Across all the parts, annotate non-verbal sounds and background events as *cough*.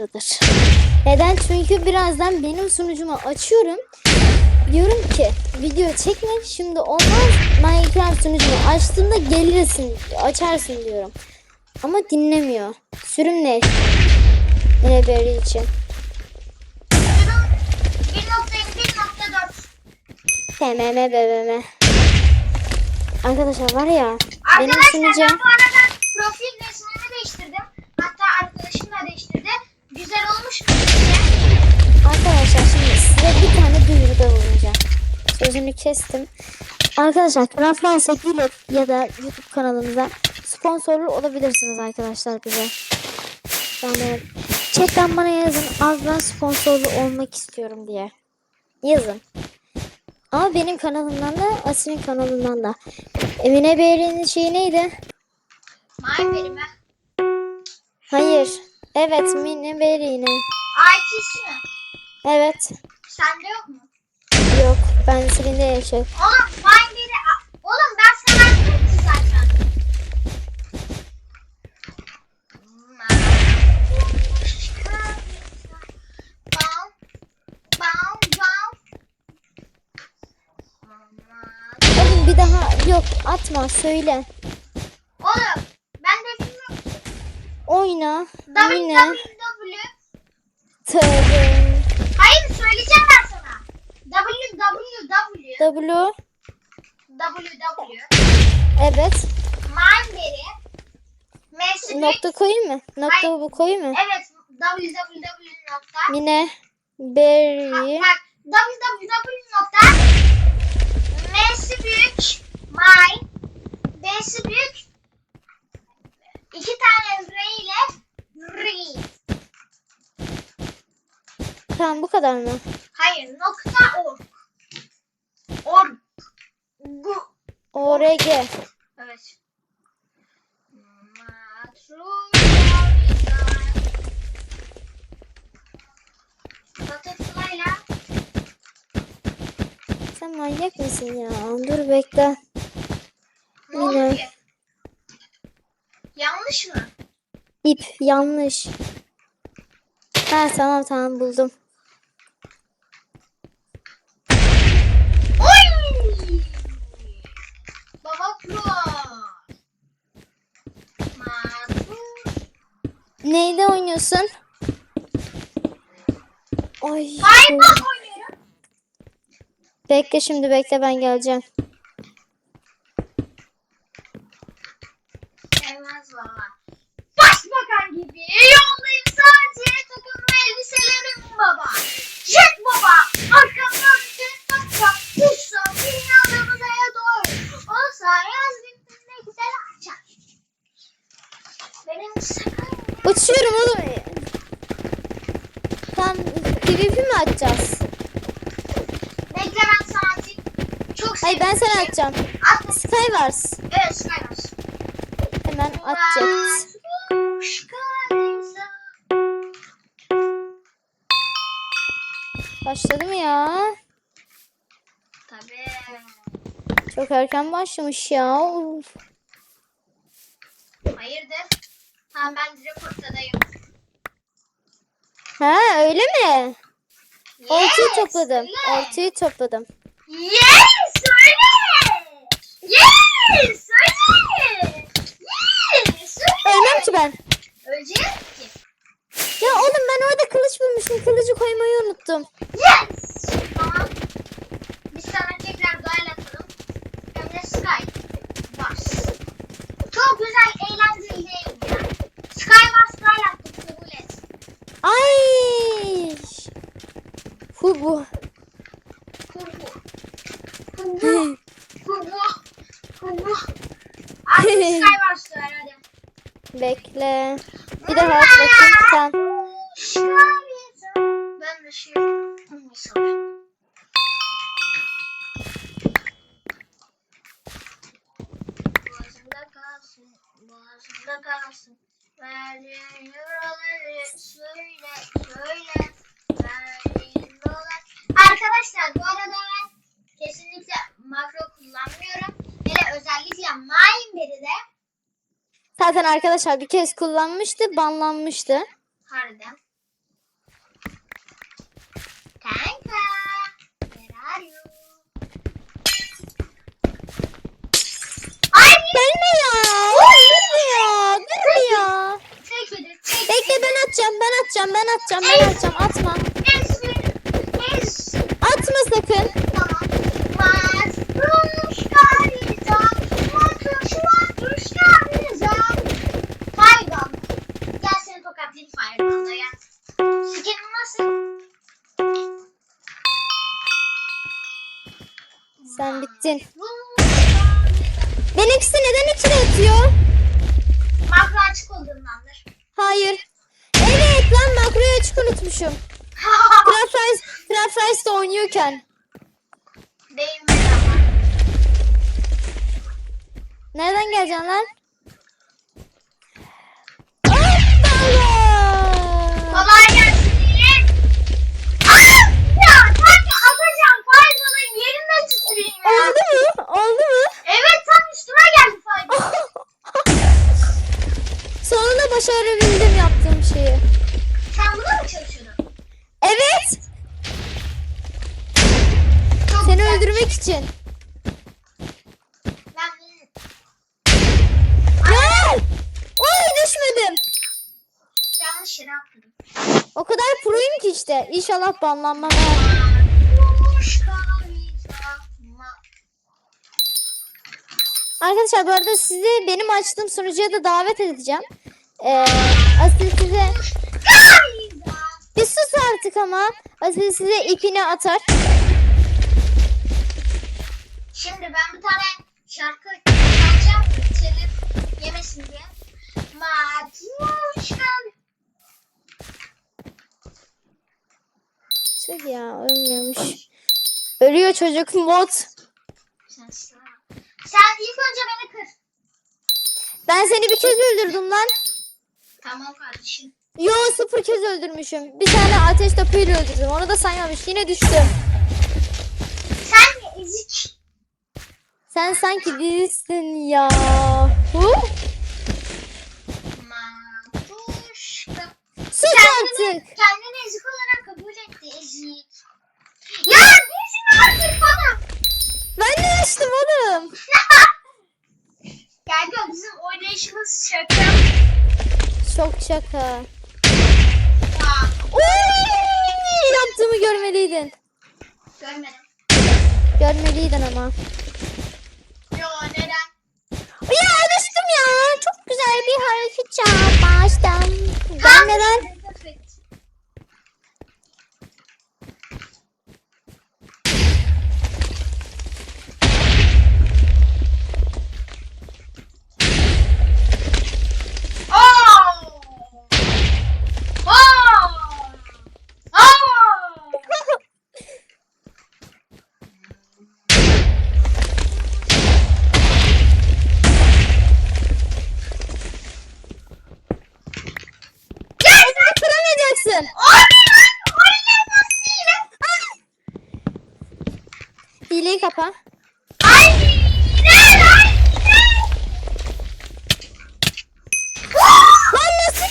başarıdır. Neden? Çünkü birazdan benim sunucumu açıyorum. Diyorum ki video çekme şimdi olmaz. Minecraft sunucumu açtığında gelirsin açarsın diyorum. Ama dinlemiyor. Sürüm ne? Yine beri için. Durum 1.1.4. TMM BBM. Arkadaşlar var ya benim Arkadaşlar sunucu ben bu arada profil resmimi değiştirdim. Hatta arkadaşım da değiştirdi. Güzel olmuş mu? Arkadaşlar şimdi size bir tane duyuruda bulunacağım. Sözünü kestim. Arkadaşlar Fransa Gülüp ya da YouTube kanalımıza sponsorlu olabilirsiniz arkadaşlar bize. Yani chatten bana yazın az ben sponsorlu olmak istiyorum diye. Yazın. Ama benim kanalımdan da Asil'in kanalından da. Emine Beyri'nin şeyi neydi? Verimi. Hayır. Evet Emine Beyri'nin. IT'si mi? Evet. Sende yok mu? Yok ben Selin'de yaşıyorum. Oğlum veri... A- Oğlum ben sana verdim ki zaten. Oğlum bir daha yok atma söyle. Oğlum ben de bilmiyorum. Oyna. Yine. Tövbe. Hayır söyleyeceğim ben sana. www. W. www. Evet. Mindberry. Mesut. Nokta koyayım mı? Nokta Hayır. bu koyayım mı? Evet. www. nokta. Yine. Berry. Bak www. nokta. M'si büyük. My. B'si büyük. İki tane R ile read. Tamam bu kadar mı? Hayır. Nokta org. Org. Gu. ORG. Evet. Butterfly'la Sen manyak mısın ya? Dur bekle. ne Yine. Yanlış mı? İp yanlış. Ha tamam tamam buldum. Oy! Neyde oynuyorsun? Ay. Fireball oynuyorum. Bekle şimdi bekle ben geleceğim. Sevmez baba. Gibi yoldayım sadece takım ve elbiselerim baba. Jet baba. Arkamdan bir takla. Uçsam dünyada uzaya doğru. Olsa yaz bittiğinde güzel açar. Benim sakın. Uçuyorum oğlum. Tam PvP mi atacağız? Bekle ben sana atayım. Çok Hayır ben sana atacağım. At. Skywars. Evet Skywars. Hemen atacağız. Başladı mı ya? Tabii. Çok erken başlamış ya. Uf. Hayırdır? Tamam ben direkt ortadayım. Ha öyle mi? Yes, topladım. yes. Oltayı topladım. Yes! Söyle! Yes! Söyle! Yes! Söyle! Ölmem ki ben. Öleceğiz ki. Ya oğlum ben orada kılıç bulmuştum. Kılıcı koymayı unuttum. Yes! Tamam. Biz sana tekrar duel atalım. Hem de Sky. Bas. Çok güzel, eğlenceli değil ya. Sky Bas duel attık, kabul et. Ay. Hu bu. Kurgu. Kurgu. Kurgu. Kurgu. Artık Sky Bas *laughs* duel hadi. Bekle. Bir bakayım. Ben de şey yapayım. Boğazımda kalsın, boğazımda kalsın. Verdiğin euroları söyle, söyle. Arkadaşlar bu arada ben kesinlikle makro kullanmıyorum. Hele özellikle Mineberry'de. Zaten arkadaşlar bir kez kullanmıştı, banlanmıştı. Harbiden. Kanka. Where are? Ay! Dönme ya. Dönme ya. Dönme ya. Çekil, çekil. Bekle ben atacağım, ben atacağım, ben atacağım, ben atacağım. Atma. Sikenin nasıl? Sen bittin. Benimkisi neden içine atıyor? Makro açık olduğundandır. Hayır. Evet lan makroyu açık unutmuşum. Craft Rice, Craft Rice'da oynuyorken. Değmedi ama. Nereden geleceksin lan? Hoppala! Kolay gelsin diye. Aa! Ya kanka atacağım Faydan'ın yerinde tüküreyim ya. Oldu mu? Oldu mu? Yere atladım. O kadar proyum ki işte. İnşallah banlanmam. Arkadaşlar bu arada sizi benim açtığım sunucuya da davet edeceğim. Ee, Asil size bir sus artık ama Asil size ipini atar. Şimdi ben bir tane şarkı çalacağım. Telif yemesin diye. Matruşka Tüh ya ölmüyormuş. Ölüyor çocuk mod. Sen, sen ilk önce beni kır. Ben seni bir kez öldürdüm lan. Tamam kardeşim. Yo sıfır kez öldürmüşüm. Bir tane ateş topuyla öldürdüm. Onu da saymamış. Yine düştüm. Sen ezik. Sen sanki değilsin ya. Hu? Sus Kendini, artık. kendini ezik olarak. Ya niçin artık bana? Ben ne açtım oğlum? Kanka bizim oynayışımız şaka. Çok şaka. Oy! Yaptığımı görmeliydin. görmedim. Görmeliydin ama. Yo neden? Ya düştüm ya. Çok güzel bir hareket yapmıştım. Ben neden? Oh! Oh! Oh! Sen kıramayacaksın. Hileyi kapa. Lan nasıl?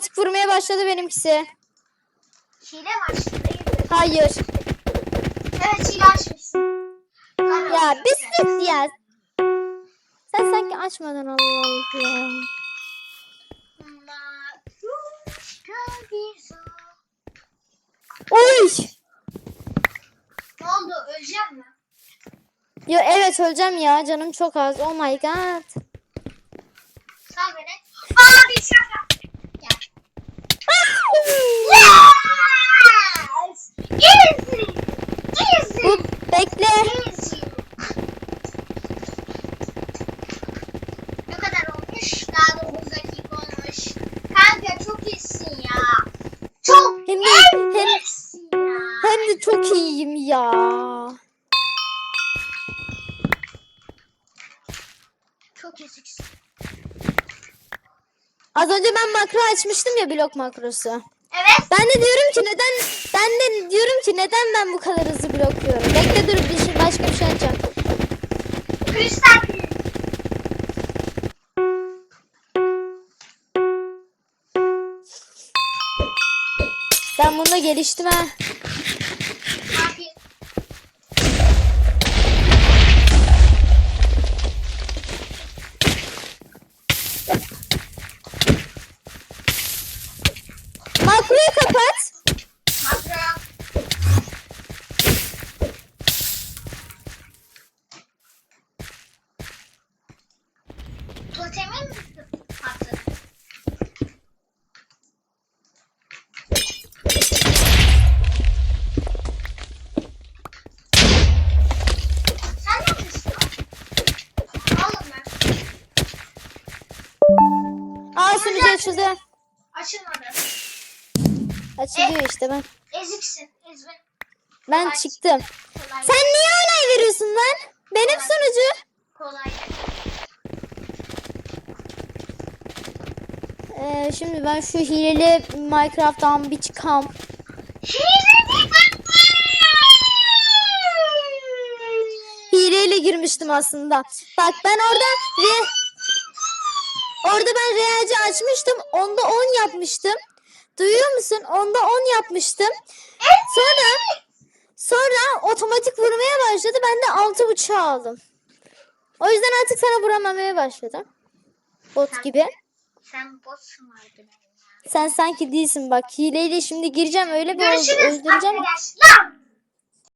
Otomatik vurmaya başladı benimkisi. Hayır. Ya bir sus ya. Sen sanki açmadın Allah Allah. Oy. Ne oldu? Öleceğim mi? Yo evet öleceğim ya canım çok az. Oh my god. Önce ben makro açmıştım ya blok makrosu. Evet. Ben de diyorum ki neden ben de diyorum ki neden ben bu kadar hızlı blokluyorum. Bekle dur bir şey başka bir şey açacağım. Kristal. Ben bunda geliştim ha. Açıldı. Açılmadı. Açılıyor işte ben. Eziksin. Ezbe. Ben Kolay. çıktım. Kolay. Sen niye onay veriyorsun lan? Benim sunucu. Kolay. Ee, şimdi ben şu hileli Minecraft'tan bir çıkam. Hileyle girmiştim aslında. Bak ben orada re... Orada ben realci açmıştım. Onda 10 yapmıştım. Duyuyor musun? Onda 10 yapmıştım. Sonra sonra otomatik vurmaya başladı. Ben de 6.5 aldım. O yüzden artık sana vuramamaya başladım. Bot gibi. Sen botsun ya. Sen sanki değilsin bak. Hileyle şimdi gireceğim öyle bir Görüşürüz öldüreceğim. arkadaşlar.